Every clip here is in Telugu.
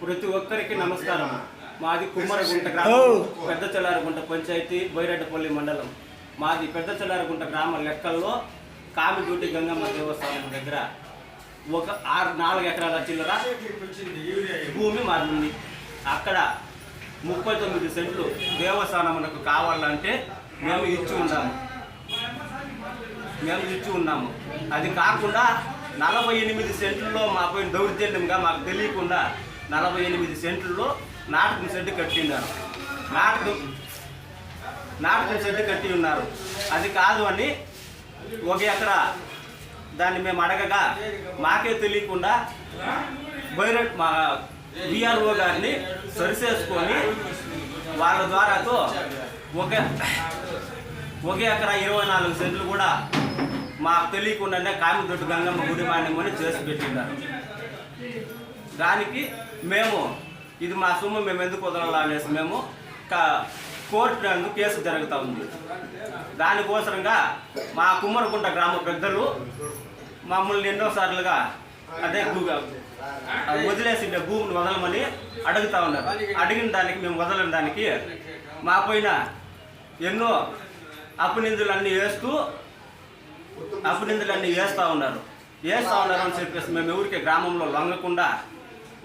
ప్రతి ఒక్కరికి నమస్కారం. మాది కుమ్మరగుంట గ్రామం పెద్ద చెల్లారగుంట పంచాయతీ బైరెడ్డపల్లి మండలం. మాది పెద్ద చెల్లారగుంట గ్రామ లెక్కల్లో కామిడ్యూటి గంగమ్మ దేవస్థానం దగ్గర ఒక ఆరు నాలుగు ఎకరాల చిల్లర భూమి మాది. ఉంది అక్కడ ముప్పై తొమ్మిది సెంట్లు దేవస్థానమునకు కావాలంటే మేము ఇచ్చి ఉన్నాము. మేము ఇచ్చి ఉన్నాము. అది కాకుండా నలభై ఎనిమిది సెంట్లలో మాపై దౌర్జన్యంగా మాకు తెలియకుండా నలభై ఎనిమిది సెంట్లలో నాటకం షెడ్ కట్టిన్నారు నాటకం నాటకం షెడ్ కట్టి ఉన్నారు. అది కాదు అని ఒక ఎకరా దాన్ని మేము అడగగా మాకే తెలియకుండా బైరట్ మా విఆర్ఓ గారిని సరిచేసుకొని వాళ్ళ ద్వారాతో ఒక ఒక ఎకరా ఇరవై నాలుగు సెంట్లు కూడా మాకు తెలియకుండానే కామిదొడ్డు గంగమ్మ గుడి మాన్యమని చేసి పెట్టినారు దానికి మేము ఇది మా సొమ్ము మేము ఎందుకు వదలాలి అనేసి మేము కోర్టు నందు కేసు జరుగుతూ ఉంది. దానికోసరంగా మా కుమ్మరకుంట గ్రామ పెద్దలు మమ్మల్ని ఎన్నోసార్లుగా అదే వదిలేసి భూమిని వదలమని అడుగుతా ఉన్నారు. అడిగిన దానికి మేము వదలని దానికి మా పైన ఎన్నో అపనిందులన్నీ వేస్తూ అపనిందులన్నీ వేస్తూ ఉన్నారు. వేస్తూ ఉన్నారు అని చెప్పేసి మేము ఎవరికి గ్రామంలో లొంగకుండా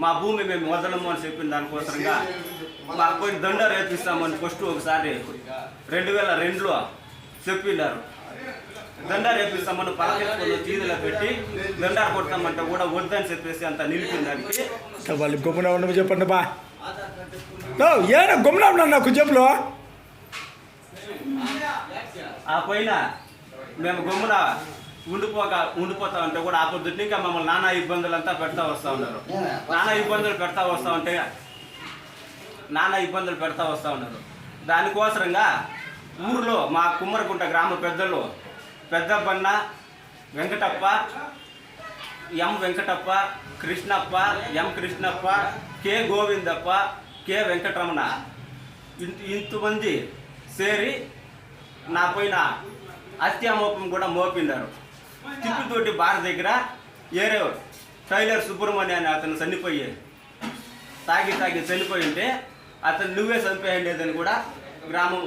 మా భూమి మేము వదలము అని చెప్పిన దానికోసరంగా మాకు పోయి దండ రేపిస్తామని ఫస్ట్ ఒకసారి రెండు వేల రెండులో చెప్పినారు. దండ రేపిస్తామని పలకెత్తుకొని చీదలో పెట్టి దండారు కొడతామంటే కూడా వద్దని చెప్పేసి అంత నిలిపిన దానికి. వాళ్ళు గమ్మున ఉండమని చెప్పండి బా. ఏనా గమ్మున ఉన్నా నాకు చెప్పులు ఆ పైన మేము గమ్మున ఉండిపోక ఉండిపోతా ఉంటే కూడా ఆ పొద్దున్న ఇంకా మమ్మల్ని నానా ఇబ్బందులు అంతా పెడతా వస్తూ ఉన్నారు. నానా ఇబ్బందులు పెడతా వస్తూ ఉంటే నానా ఇబ్బందులు పెడతా వస్తూ ఉన్నారు. దానికోసరంగా ఊర్లో మా కుమ్మరకుంట గ్రామ పెద్దలు Peddappanna Venkatappa M Venkatappa Krishnappa M Krishnappa K Govindappa K Venkataramana ఇంతమంది చేరి నా పైన హత్యామోపం కూడా మోపినారు. తిప్పితోటి బార్ దగ్గర ఏరే టైలర్ సుబ్రహ్మణ్య అని అతను చనిపోయి తాగి తాగి చనిపోయి ఉంటే అతను నువ్వే చనిపోయిండేదని కూడా గ్రామం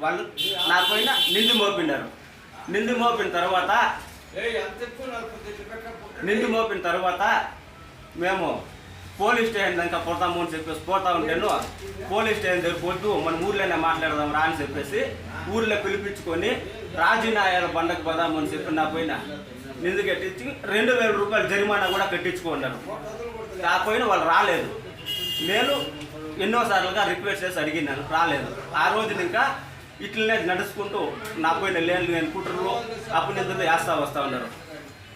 వాళ్ళు నా పైన నిండు మోపిండారు నిండు మోపిన తర్వాత నిండు మోపిన తర్వాత మేము పోలీస్ స్టేషన్ దాకా పోతాము అని చెప్పేసి పోతా ఉంటేను పోలీస్ స్టేషన్ దగ్గర పోతూ మన ఊర్లోనే మాట్లాడదాం రా అని చెప్పేసి ఊర్లో పిలిపించుకొని రాజీనాయాల బండకు పోదాము అని చెప్పి నా పైన నిందు కట్టించి రెండు వేల రూపాయలు జరిమానా కూడా కట్టించుకున్నాను కాకపోయినా వాళ్ళు రాలేదు. నేను ఎన్నోసార్లుగా రిక్వెస్ట్ చేసి అడిగినాను రాలేదు. ఆ రోజున ఇంకా ఇట్లనే నడుచుకుంటూ నా పోయిన లేని నేను కుట్రలో అప్పుడు నిద్రలు వేస్తా వస్తా ఉన్నారు.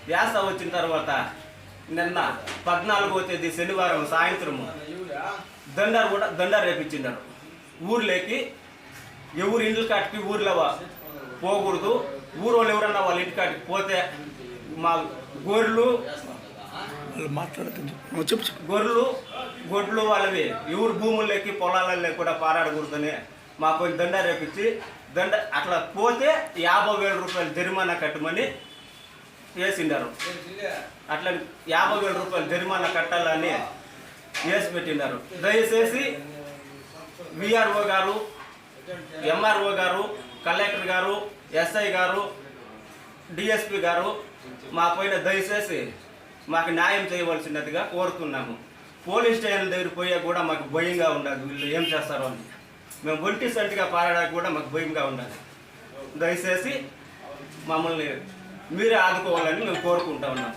వేస్తా వచ్చిన తర్వాత నిన్న పద్నాలుగో తేదీ శనివారం సాయంత్రము దండారు కూడా దండారు రేపించినారు ఊర్లోకి ఎవరు ఇండ్ల కాటికి ఊర్లో పోకూడదు. ఊరు వాళ్ళు ఎవరన్నా వాళ్ళ ఇంటి కాటికి పోతే మా గొర్రెలు మాట్లాడుతుంది చెప్పు గొర్రెలు గొడ్లు వాళ్ళవి. ఎవరు భూముల్లోకి పొలాలల్లో కూడా పారాడకూడదని మా కొంచెం దండ రేపించి దండ అట్లా పోతే యాభై వేల రూపాయలు జరిమానా కట్టమని వేసిండారు. అట్లా యాభై వేల రూపాయలు జరిమానా కట్టాలని వేసి పెట్టినారు దయచేసి విఆర్ఓ గారు ఎంఆర్ఓ గారు కలెక్టర్ గారు ఎస్ఐ గారు డిఎస్పి గారు మా పైన దయచేసి మాకు న్యాయం చేయవలసినదిగా కోరుతున్నాము. పోలీస్ స్టేషన్ దగ్గర పోయా కూడా మాకు భయంగా ఉండదు వీళ్ళు ఏం చేస్తారో అని. మేము ఒంటి సంటిగా పారడానికి కూడా మాకు భయంగా ఉండాలి. దయచేసి మమ్మల్ని మీరే ఆదుకోవాలని మేము కోరుకుంటా ఉన్నాం.